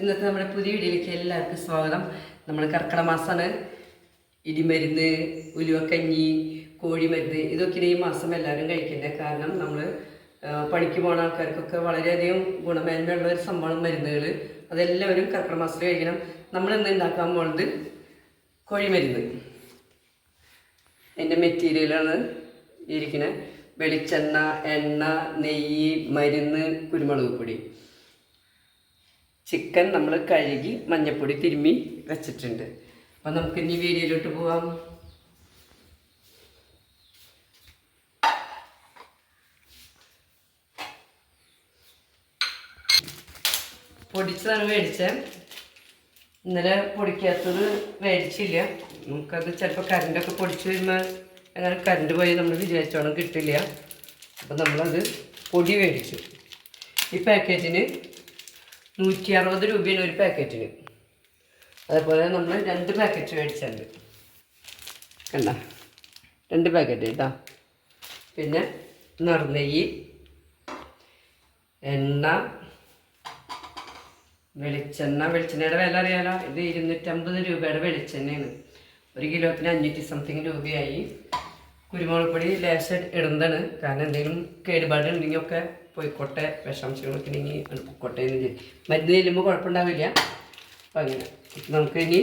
ഇന്നത്തെ നമ്മുടെ പുതിയ വീഡിയോയിലേക്ക് എല്ലാവർക്കും സ്വാഗതം. നമ്മൾ കർക്കിടക മാസമാണ്. ഇടിമരുന്ന് ഉലുവക്കഞ്ഞി കോഴിമരുന്ന് ഇതൊക്കെയാണ് ഈ മാസം എല്ലാവരും കഴിക്കേണ്ടത് കാരണം നമ്മൾ പണിക്ക് പോകുന്ന ആൾക്കാർക്കൊക്കെ വളരെയധികം ഗുണമേന്മയുള്ള ഒരു സംഭവം മരുന്നുകൾ അതെല്ലാവരും കർക്കിടക മാസത്തിൽ കഴിക്കണം. നമ്മൾ ഇന്ന് ഉണ്ടാക്കാൻ പോകുന്നത് കോഴിമരുന്ന്. എന്റെ മെറ്റീരിയലാണ് ഇരിക്കുന്നത് വെളിച്ചെണ്ണ എണ്ണ നെയ്യ് മരുന്ന് കുരുമുളക് പൊടി. ചിക്കൻ നമ്മൾ കഴുകി മഞ്ഞപ്പൊടി തിരുമ്മി വെച്ചിട്ടുണ്ട്. അപ്പം നമുക്ക് ഇനി വീഡിയോയിലോട്ട് പോവാം. പൊടിച്ചതാണ് മേടിച്ചത് ഇന്നലെ പൊടിക്കാത്തത് മേടിച്ചില്ല. നമുക്കത് ചിലപ്പോൾ കറണ്ടൊക്കെ പൊടിച്ച് വരുമ്പോൾ അങ്ങനെ കറണ്ട് പോയി നമ്മൾ വിചാരിച്ചോണം കിട്ടില്ല. അപ്പം നമ്മളത് പൊടി മേടിച്ചു. ഈ പാക്കറ്റിന് നൂറ്റി അറുപത് രൂപയാണ് ഒരു പാക്കറ്റിന്. അതേപോലെ നമ്മൾ രണ്ട് പാക്കറ്റ് മേടിച്ചുണ്ട് കണ്ട? രണ്ട് പാക്കറ്റ് കേട്ടോ. പിന്നെ നിറനെയ്യ് എണ്ണ വെളിച്ചെണ്ണ. വെളിച്ചെണ്ണയുടെ വില അറിയാലോ? ഇത് ഇരുന്നൂറ്റമ്പത് രൂപയുടെ വെളിച്ചെണ്ണയാണ്. ഒരു കിലോത്തിന് അഞ്ഞൂറ്റി സംതിങ് രൂപയായി. കുരുമുളക് പൊടി ലേശം ഇടുന്നതാണ് കാരണം എന്തെങ്കിലും കേടുപാടുണ്ടെങ്കിൽ ഒക്കെ പോയിക്കോട്ടെ വിഷാംശങ്ങളൊക്കെ ഇനി പൊക്കോട്ടെ എന്ന് വിചാരിക്കും മരുന്ന് ചെല്ലുമ്പോൾ കുഴപ്പമുണ്ടാവില്ല. അപ്പം അങ്ങനെ. നമുക്ക് ഇനി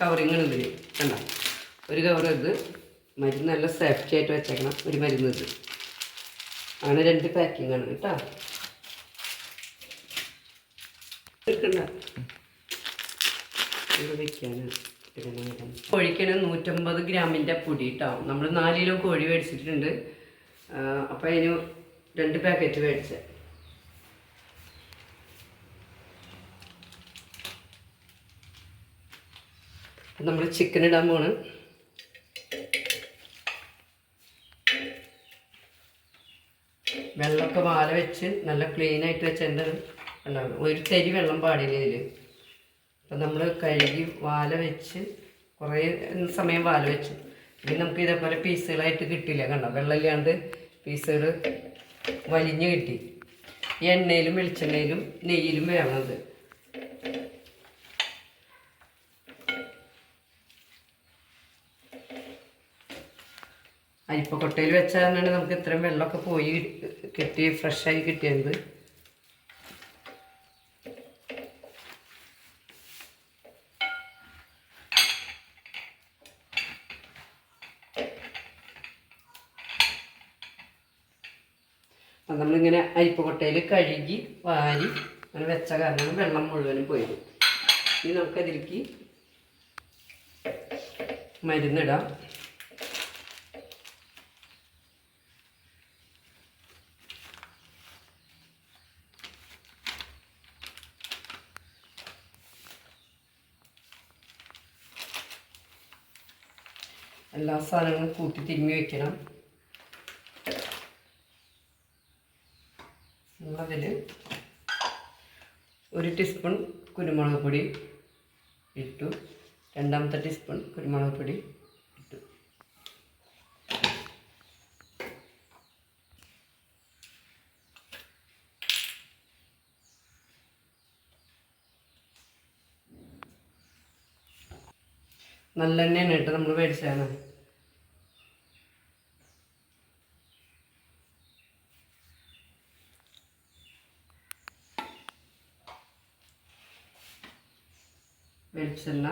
കവറിങ്ങൾ ഇതിൽ കണ്ട? ഒരു കവർ ഇത്. മരുന്ന് നല്ല സേഫ്റ്റി ആയിട്ട് വെച്ചേക്കണം. ഒരു മരുന്ന് ഇത്. അങ്ങനെ രണ്ട് പാക്കിംഗ് ആണ് കേട്ടോ. എടുക്കണ്ട ഇത് വെക്കാനാണ്. കോഴിക്കാണ് നൂറ്റമ്പത് ഗ്രാമിന്റെ പൊടി കേട്ടോ നമ്മൾ നാല് കിലോ കോഴി മേടിച്ചിട്ടുണ്ട്. അപ്പോൾ അതിന് രണ്ട് പാക്കറ്റ് മേടിച്ച. നമ്മൾ ചിക്കൻ ഇടാൻ പോണ്. വെള്ളമൊക്കെ വാല വെച്ച് നല്ല ക്ലീനായിട്ട് വെച്ചതിന്റെ ഉണ്ടാവും ഒരു തരി വെള്ളം പാടില്ല ഇതിൽ അപ്പം നമ്മൾ കഴുകി വാല വെച്ച് കുറേ സമയം വാല വെച്ചു. ഇനി നമുക്ക് ഇതേപോലെ പീസുകളായിട്ട് കിട്ടില്ല കണ്ടോ? വെള്ളമില്ലാണ്ട് പീസുകൾ വലിഞ്ഞ് കിട്ടി. എണ്ണയിലും വെളിച്ചെണ്ണയിലും നെയ്യിലും വേണത് അരിപ്പക്കൊട്ടയിൽ വെച്ചാൽ നമുക്ക് ഇത്രയും വെള്ളമൊക്കെ പോയി കിട്ടി ഫ്രഷായി കിട്ടിയത്. നമ്മളിങ്ങനെ അരിപ്പക്കൊട്ടയിൽ കഴുകി വാരി അങ്ങനെ വെച്ച കാരണം വെള്ളം മുഴുവനും പോയത്. ഇനി നമുക്കതിലേക്ക് മരുന്നിടാം. എല്ലാ സാധനങ്ങളും കൂട്ടി തിരുമ്മി വെക്കണം. നമ്മളതിൽ ഒരു ടീസ്പൂൺ കുരുമുളക് പൊടി ഇട്ടു. രണ്ടാമത്തെ ടീസ്പൂൺ കുരുമുളക് പൊടി ഇട്ടു. നല്ലെണ്ണയാണ് കേട്ടോ നമ്മൾ മേടിച്ചതാണ് വെളിച്ചെണ്ണ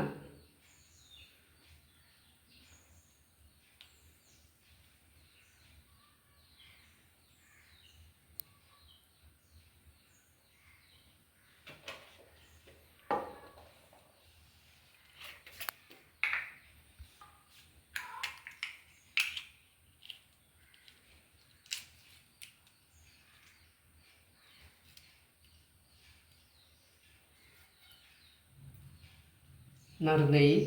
നറുനെയ്യ്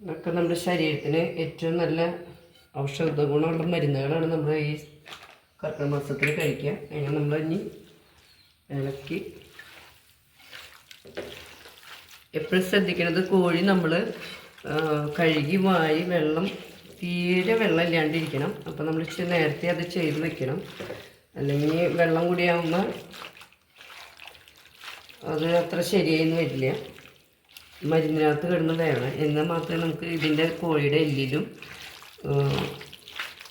ഇതൊക്കെ നമ്മുടെ ശരീരത്തിന് ഏറ്റവും നല്ല ഔഷധ ഗുണമുള്ള മരുന്നുകളാണ് നമ്മൾ ഈ കർക്കിടക മാസത്തിൽ കഴിക്കുക. അതിനെ നമ്മൾ ഇനി ഇളക്കി. എപ്പോഴും ശ്രദ്ധിക്കുന്നത് കോഴി നമ്മൾ കഴുകി വായി വെള്ളം തീരെ വെള്ളം ഇല്ലാണ്ടിരിക്കണം അപ്പോൾ നമ്മൾ ഇച്ചിരി നേരത്തെ അത് ചെയ്ത് വെക്കണം. അല്ലെങ്കിൽ വെള്ളം കൂടിയാകുമ്പോൾ അത് അത്ര ശരിയായിരുന്നു വരില്ല. മരുന്നിനകത്ത് കിടന്ന് വേണം. എന്നാൽ മാത്രമേ നമുക്ക് ഇതിന്റെ കോഴിയുടെ എല്ലിലും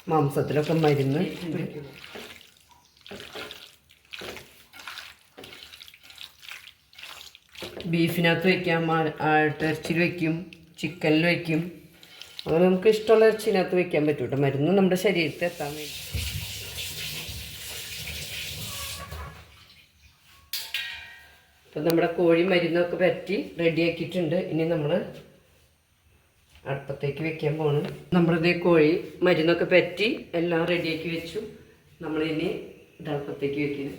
മാംസത്തിലൊക്കെ മരുന്ന് ബീഫിനകത്ത് വയ്ക്കാം ആട്ടിറച്ചിൽ വയ്ക്കും ചിക്കനിൽ വയ്ക്കും അങ്ങനെ നമുക്ക് ഇഷ്ടമുള്ള ഇറച്ചിനകത്ത് വെക്കാൻ പറ്റും കേട്ടോ മരുന്ന് നമ്മുടെ ശരീരത്തിൽ എത്താൻ വേണ്ടി. അപ്പം നമ്മുടെ കോഴി മരുന്നൊക്കെ പറ്റി റെഡിയാക്കിയിട്ടുണ്ട് ഇനി നമ്മൾ അടുപ്പത്തേക്ക് വെക്കാൻ പോണ്. നമ്മളിതേ കോഴി മരുന്നൊക്കെ പറ്റി എല്ലാം റെഡിയാക്കി വെച്ചു. നമ്മളിനി അടുപ്പത്തേക്ക് വെക്കുന്നു.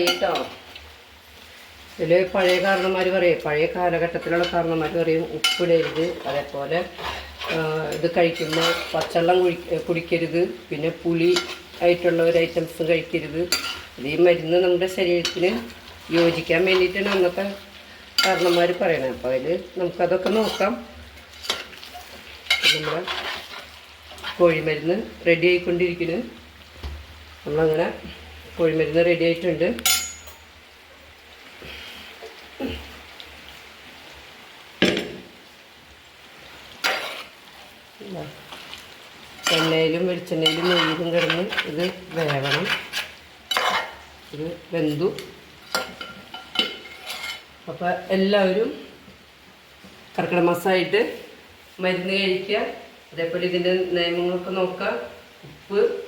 കേട്ടോ ഇതിൽ പഴയ കാരണന്മാർ പറയും. പഴയ കാലഘട്ടത്തിലുള്ള കാരണന്മാർ പറയും ഉപ്പിടരുത് അതേപോലെ ഇത് കഴിക്കുമ്പോൾ പച്ചവെള്ളം കുടിക്കരുത് പിന്നെ പുളി ആയിട്ടുള്ള ഒരു ഐറ്റംസ് കഴിക്കരുത്. ഇത് ഈ മരുന്ന് നമ്മുടെ ശരീരത്തിന് യോജിക്കാൻ വേണ്ടിയിട്ടാണ് അന്നത്തെ കാരണന്മാർ പറയണത്. അപ്പോൾ അതിൽ നമുക്കതൊക്കെ നോക്കാം. നമ്മുടെ കോഴിമരുന്ന് റെഡി ആയിക്കൊണ്ടിരിക്കുന്നു നമ്മളങ്ങനെ കോഴിമരുന്ന് റെഡി ആയിട്ടുണ്ട്. എണ്ണയിലും വെളിച്ചെണ്ണയിലും നെയ്യിലും കിടന്ന് ഇത് വേവണം. ഇത് വെന്തു. അപ്പോൾ എല്ലാവരും കർക്കിടക മാസമായിട്ട് മരുന്ന് കഴിക്കുക. അതേപോലെ ഇതിന്റെ നിയമങ്ങളൊക്കെ നോക്കുക. ഉപ്പ്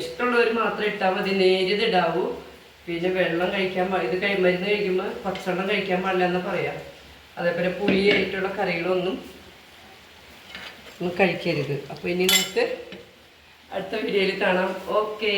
ഇഷ്ടമുള്ളവർ മാത്രം ഇട്ടാൽ മതി. നേരിത് ഇടാവൂ. പിന്നെ വെള്ളം കഴിക്കാൻ ഇത് കഴി മരുന്ന് കഴിക്കുമ്പോൾ പച്ചവെള്ളം കഴിക്കാൻ പാടില്ല എന്ന് പറയാം. അതേപോലെ പുളിയായിട്ടുള്ള കറികളൊന്നും കഴിക്കരുത്. അപ്പോൾ ഇനി നമുക്ക് അടുത്ത വീഡിയോയിൽ കാണാം. ഓക്കേ.